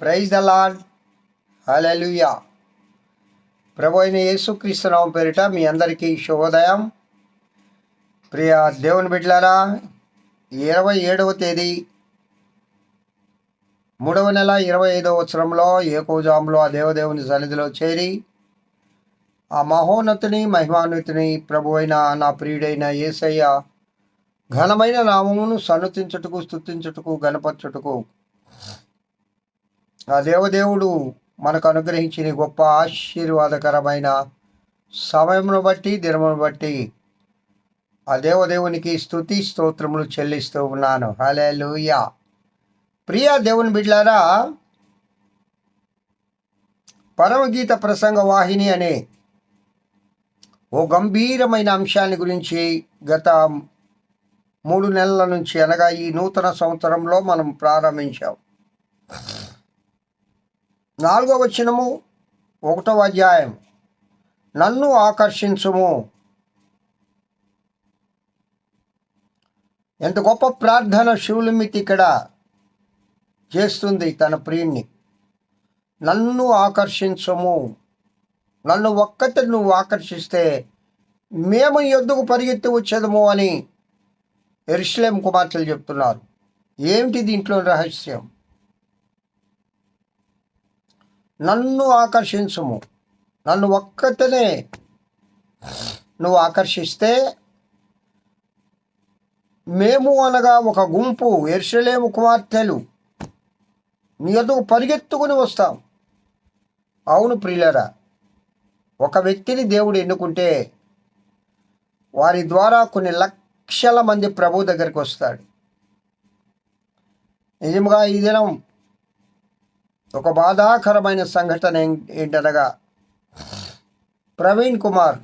Praise the lord hallelujah ప్రభు అయిన యేసుక్రీస్తునామం పేరిట మీ అందరికీ శుభోదయం. ప్రియ దేవుని బిడ్డలారా ఇరవై ఏడవ తేదీ మూడవ నెల ఇరవై ఐదవ సంవత్సరంలో ఏకోజాములో ఆ దేవదేవుని సన్నిధిలో చేరి ఆ మహోన్నతిని మహిమాన్వితిని ప్రభు అయిన నా ప్రియుడైన యేసయ్య ఘనమైన నామమును సన్నతించుటకు స్తుతించుటకు గణపరచుటకు ఆ దేవదేవుడు మనకు అనుగ్రహించిన గొప్ప ఆశీర్వాదకరమైన సమయమును బట్టి దినమును బట్టి ఆ దేవదేవునికి స్తుతి స్తోత్రములు చెల్లిస్తూ ఉన్నాను. హలే ప్రియ దేవుని బిడ్లారా పరమగీత ప్రసంగ వాహిని అనే ఓ గంభీరమైన అంశాన్ని గురించి గత మూడు నెలల నుంచి అనగా ఈ నూతన సంవత్సరంలో మనం ప్రారంభించాం. నాలుగవ వచనము ఒకటవ అధ్యాయం. నన్ను ఆకర్షించుము. ఎంత గొప్ప ప్రార్థన శివులమితి ఇక్కడ చేస్తుంది తన ప్రియుణ్ణి. నన్ను ఆకర్షించము. నన్ను ఒక్కటి నువ్వు ఆకర్షిస్తే మేము ఎద్దుకు పరిగెత్తి వచ్చేదము అని ఎరుసలేం కుమార్తెలు చెప్తున్నారు. ఏమిటి దీంట్లో రహస్యం? నన్ను ఆకర్షించము. నన్ను ఒక్కతనే నువ్వు ఆకర్షిస్తే మేము అనగా ఒక గుంపు ఎర్షలేము కుమార్తెలు. నీ ఎదుగు పరిగెత్తుకుని వస్తాం. అవును ప్రియులరా ఒక వ్యక్తిని దేవుడు ఎన్నుకుంటే వారి ద్వారా కొన్ని లక్షల మంది ప్రభు దగ్గరికి వస్తాడు. నిజంగా ఈ దినం ఒక బాధాకరమైన సంఘటన ఏంటనగా ప్రవీణ్ కుమార్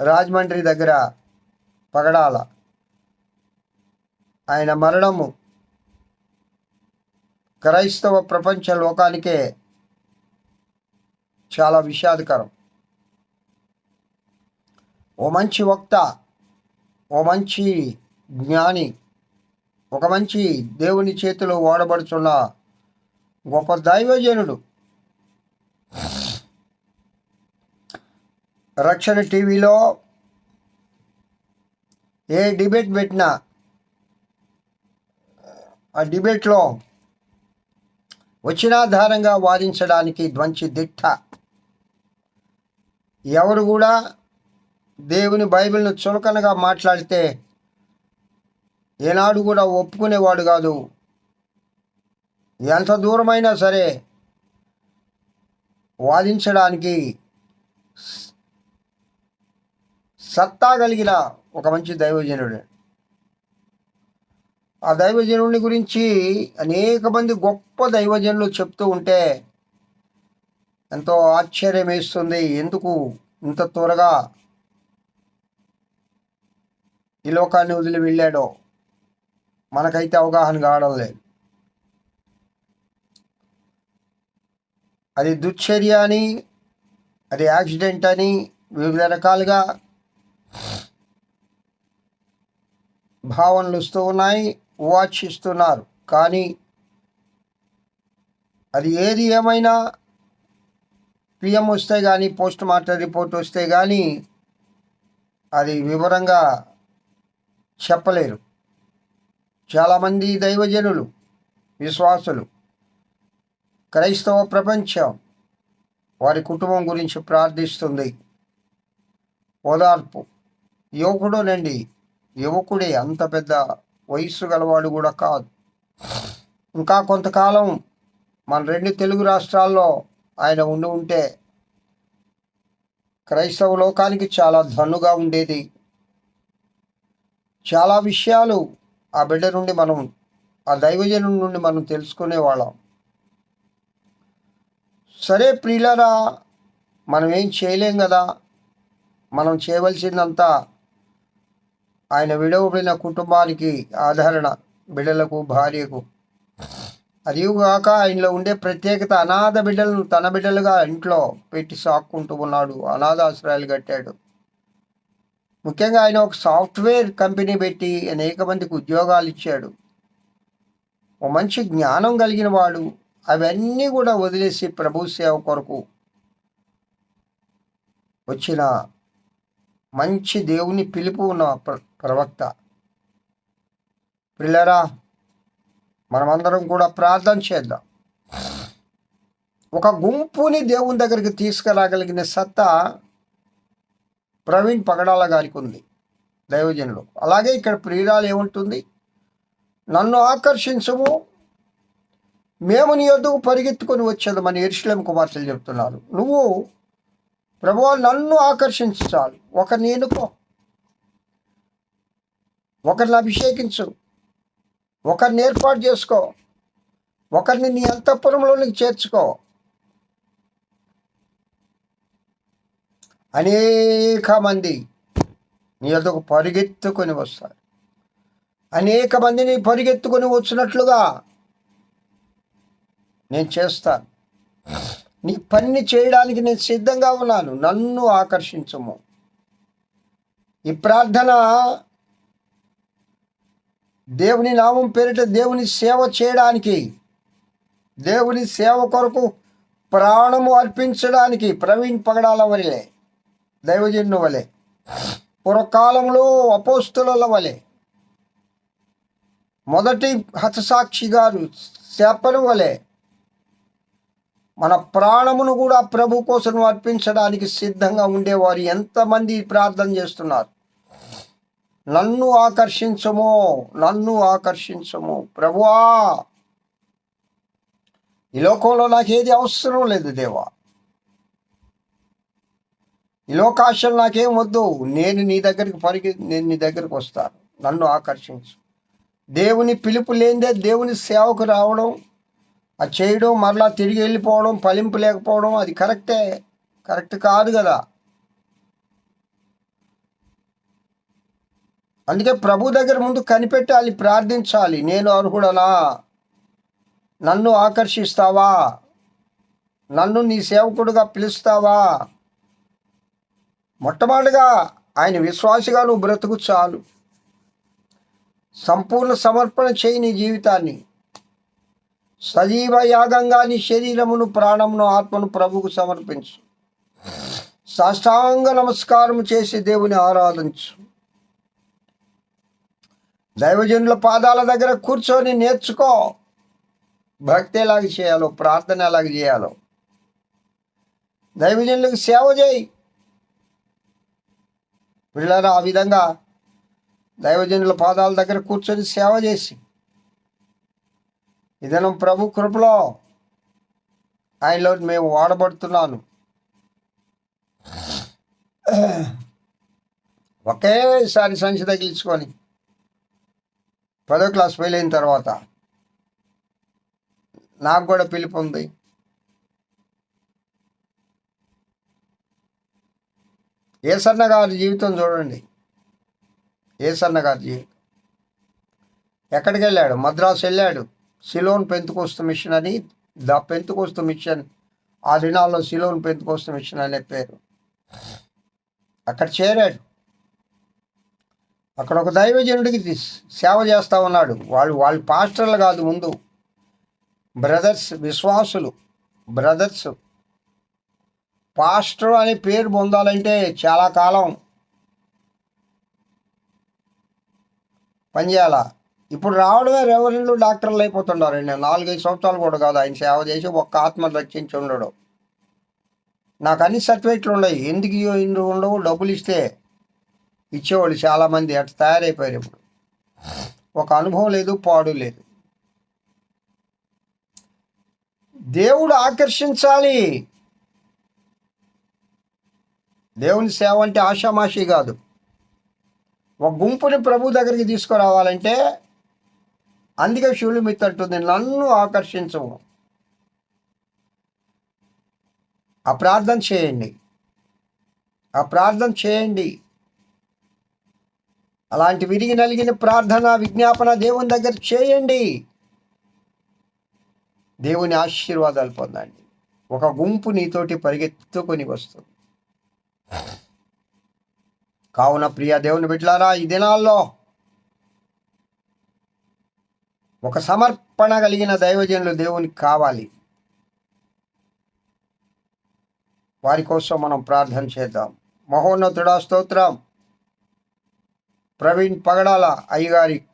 రాజమండ్రి దగ్గర పగడాల. ఆయన మరణము క్రైస్తవ ప్రపంచ లోకానికే చాలా విషాదకరం. ఓ మంచి వక్త ఓ మంచి జ్ఞాని ఒక మంచి దేవుని చేతిలో ఓడబడుచున్న గొప్ప దైవజనుడు. రక్షణ టీవీలో ఏ డిబేట్ పెట్టినా ఆ డిబేట్లో వచ్చినాధారంగా వాదించడానికి ధ్వంచి దిట్ట. ఎవరు కూడా దేవుని బైబిల్ను చులకనగా మాట్లాడితే ఏనాడు కూడా ఒప్పుకునేవాడు కాదు. ఎంత దూరమైనా సరే వాదించడానికి సత్తా కలిగిన ఒక మంచి దైవజనుడు. ఆ దైవజనుడిని గురించి అనేక మంది గొప్ప దైవజనులు చెప్తూ ఉంటే ఎంతో ఆశ్చర్యం వేస్తుంది. ఎందుకు ఇంత త్వరగా ఈ లోకాన్ని వదిలి వెళ్ళాడో? మనకైతే అవగాహన కావడం లేదు. అది దుశ్చర్య అని అది యాక్సిడెంట్ అని వివిధ రకాలుగా భావనలు వస్తూ ఉన్నాయి వాచిస్తున్నారు కానీ అది ఏది ఏమైనా పిఎం వస్తే కానీ పోస్ట్ మార్టం రిపోర్ట్ వస్తే కానీ అది వివరంగా చెప్పలేరు. చాలామంది దైవజనులు విశ్వాసులు క్రైస్తవ ప్రపంచం వారి కుటుంబం గురించి ప్రార్థిస్తుంది. ఓదార్పు. యువకుడునండి యువకుడే అంత పెద్ద వయస్సు గలవాడు కూడా కాదు. ఇంకా కొంతకాలం మన రెండు తెలుగు రాష్ట్రాల్లో ఆయన ఉండి ఉంటే క్రైస్తవ లోకానికి చాలా ధన్నుగా ఉండేది. చాలా విషయాలు ఆ బిడ్డ నుండి మనం ఆ దైవజనం నుండి మనం తెలుసుకునేవాళ్ళం. సరే ప్రియులరా మనం ఏం చేయలేం కదా? మనం చేయవలసిందంతా ఆయన విడవబడిన కుటుంబానికి ఆదరణ బిడ్డలకు భార్యకు. అదిగాక ఆయనలో ఉండే ప్రత్యేకత అనాథ బిడ్డలను తన బిడ్డలుగా ఇంట్లో పెట్టి సాక్కుంటూ ఉన్నాడు. అనాథాశ్రయాలు కట్టాడు. ముఖ్యంగా ఆయన ఒక సాఫ్ట్వేర్ కంపెనీ పెట్టి అనేక మందికి ఉద్యోగాలు ఇచ్చాడు. ఒక మంచి జ్ఞానం కలిగిన వాడు. అవన్నీ కూడా వదిలేసి ప్రభు సేవ కొరకు వచ్చిన మంచి దేవుని పిలుపు ఉన్న ప్ర- ప్రవక్త. పిల్లరా మనమందరం కూడా ప్రార్థన చేద్దాం. ఒక గుంపుని దేవుని దగ్గరికి తీసుకురాగలిగిన సత్తా ప్రవీణ్ పగడాల గారికి ఉంది దైవజనులు అలాగే ఇక్కడ ప్రియురాలు ఏముంటుంది? నన్ను ఆకర్షించము మేము నీ యొద్దకు పరిగెత్తుకొని వచ్చేది మన ఎరుశలేం కుమార్తెలు చెప్తున్నారు. నువ్వు ప్రభువా నన్ను ఆకర్షించాలి ఒకరిని ఎన్నుకో. ఒకరిని అభిషేకించు. ఒకరిని ఏర్పాటు చేసుకో. ఒకరిని నీ అంతఃపురంలోనికి చేర్చుకో. అనేక మంది నీ వద్దకు పరిగెత్తుకొని వస్తారు. అనేక మందిని పరిగెత్తుకొని వచ్చినట్లుగా నేను చేస్తాను నీ పని చేయడానికి నేను సిద్ధంగా ఉన్నాను. నన్ను ఆకర్షించము. ఈ ప్రార్థన దేవుని నామం పేరిట దేవుని సేవ చేయడానికి దేవుని సేవ కొరకు ప్రాణము అర్పించడానికి ప్రవీణ్ పగడాల వలె దైవజన్ను వలె పూర్వకాలంలో అపోస్తుల వలె మొదటి హతసాక్షి గారు చేపలు వలె మన ప్రాణమును కూడా ప్రభు కోసం అర్పించడానికి సిద్ధంగా ఉండేవారు. ఎంతమంది ప్రార్థన చేస్తున్నారు? నన్ను ఆకర్షించము నన్ను ఆకర్షించము. ప్రభువా ఈ లోకంలో నాకేది అవసరం లేదు దేవా. ఈ లోకాశలు నాకేం వద్దు. నేను నీ దగ్గరికి పరిగి నేను నీ దగ్గరికి వస్తాను. నన్ను ఆకర్షించు. దేవుని పిలుపు లేనిదే దేవుని సేవకు రావడం అది చేయడం మరలా తిరిగి వెళ్ళిపోవడం ఫలింపు లేకపోవడం అది కరెక్టే. కరెక్ట్ కాదు కదా. అందుకే ప్రభు దగ్గర ముందు కనిపెట్టాలి ప్రార్థించాలి. నేను అర్హుడనా? నన్ను ఆకర్షిస్తావా? నన్ను నీ సేవకుడుగా పిలుస్తావా? మొట్టమొదటిగా ఆయన విశ్వాసిగా నువ్వు బ్రతుకు చాలు. సంపూర్ణ సమర్పణ చేయి నీ జీవితాన్ని. సజీవ యాగంగా నీ శరీరమును ప్రాణమును ఆత్మను ప్రభుకు సమర్పించు. సాష్టాంగ నమస్కారం చేసి దేవుని ఆరాధించు. దైవజనుల పాదాల దగ్గర కూర్చొని నేర్చుకో. భక్తి ఎలాగ చేయాలో ప్రార్థన ఎలాగ చేయాలో. దైవజనులకు సేవ చేయి. పిల్లలు ఆ విధంగా దైవజనుల పాదాల దగ్గర కూర్చొని సేవ చేసి ఇదనం ప్రభు కృపలో. ఆయనలో మేము వాడబడుతున్నాను. ఒకేసారి సంచి తగిలించుకొని పదో క్లాస్ ఫెయిల్ అయిన తర్వాత నాకు కూడా పిలుపు ఉంది. ఏసన్న గారి జీవితం చూడండి. ఏసన్న గారి జీవితం. ఎక్కడికి వెళ్ళాడు మద్రాసు వెళ్ళాడు. సిలోన్ పెంతుకోస్తు మిషన్ అని ద పెంతుకోస్తు మిషన్ ఆ దినాల్లో సిలోన్ పెంతుకోస్తు మిషన్ అనే పేరు. అక్కడ చేరాడు. అక్కడ ఒక దైవజనుడికి సేవ చేస్తా ఉన్నాడు. వాళ్ళు వాళ్ళు పాస్టర్లు కాదు ముందు. బ్రదర్స్ విశ్వాసులు. బ్రదర్స్. పాస్టర్ అనే పేరు పొందాలంటే చాలా కాలం. పనిచేయాల ఇప్పుడు రావడమే రెవరెండు డాక్టర్లు అయిపోతుండారండి నాలుగైదు సంవత్సరాలు కూడా కాదు. ఆయన సేవ చేసి ఒక్క ఆత్మ రక్షించి ఉండడు. నాకు అన్ని సర్టిఫికెట్లు ఉన్నాయి. ఎందుకు ఇందు ఉండవు? డబ్బులు ఇస్తే ఇచ్చేవాళ్ళు చాలామంది. అట్లా తయారైపోయారు ఇప్పుడు. ఒక అనుభవం లేదు పాడు లేదు. దేవుడు ఆకర్షించాలి. దేవుని సేవ అంటే ఆషామాషి కాదు. ఒక గుంపుని ప్రభు దగ్గరికి తీసుకురావాలంటే అందుకే శివులు మిత్తంటుంది నన్ను ఆకర్షించము ఆ ప్రార్థన చేయండి. ఆ ప్రార్థన చేయండి. అలాంటి విరిగి నలిగిన ప్రార్థన విజ్ఞాపన దేవుని దగ్గర చేయండి. దేవుని ఆశీర్వాదాలు పొందండి. ఒక గుంపు నీతోటి పరిగెత్తుకొని వస్తుంది. కావున ప్రియ దేవుని బిడ్డలారా ఈ దినాల్లో ఒక సమర్పణ కలిగిన దైవజనులు దేవునికి కావాలి. వారి కోసం మనం ప్రార్థన చేద్దాం. మహోన్నతుడా స్తోత్రం. ప్రవీణ్ పగడాల అయ్యగారి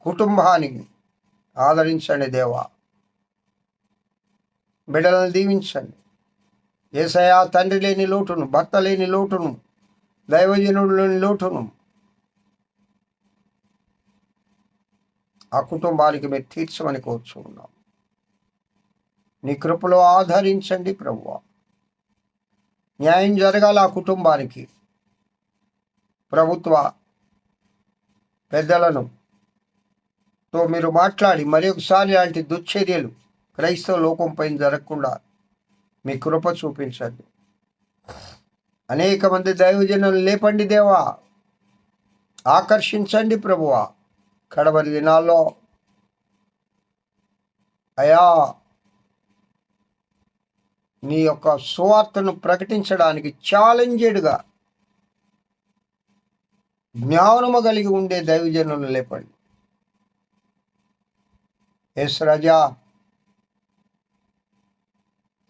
కుటుంబానికి ఆదరించండి దేవా. బిడ్డలను దీవించండి. ఏసయా తండ్రి లేని లోటును భర్త లేని లోటును దైవజనుడు లేని లోటును ఆ కుటుంబానికి మీరు తీర్చమని కోరుచున్నాం. నీ కృపలో ఆధరించండి ప్రభువ. న్యాయం జరగాల ఆ కుటుంబానికి. ప్రభుత్వ పెద్దలను తో మీరు మాట్లాడి మరి ఒకసారి లాంటి దుశ్చర్యలు క్రైస్తవ లోకం పైన జరగకుండా మీ కృప చూపించండి. అనేక మంది దైవజనులు లేపండి దేవా. ఆకర్షించండి ప్రభువా. కడవరి దినాల్లో అయా నీ యొక్క సువార్తను ప్రకటించడానికి ఛాలెంజెడ్గా జ్ఞానము కలిగి ఉండే దైవజనులు లేపండి. ఎస్ రజా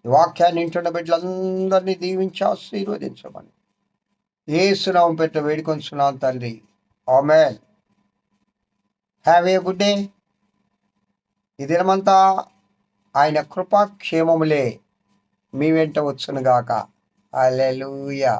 వాక్యాన్ని ఇంటున్న బిడ్డలందరినీ దీవించి ఆశీర్వదించమని. ఏ సునామం పెట్ట వేడుకొంచున్నాను తండ్రి. Amen. Have a good day ఈ దినమంతా ఆయన కృపాక్షేమములే మీ వెంట వచ్చునుగాక. అలెలుయా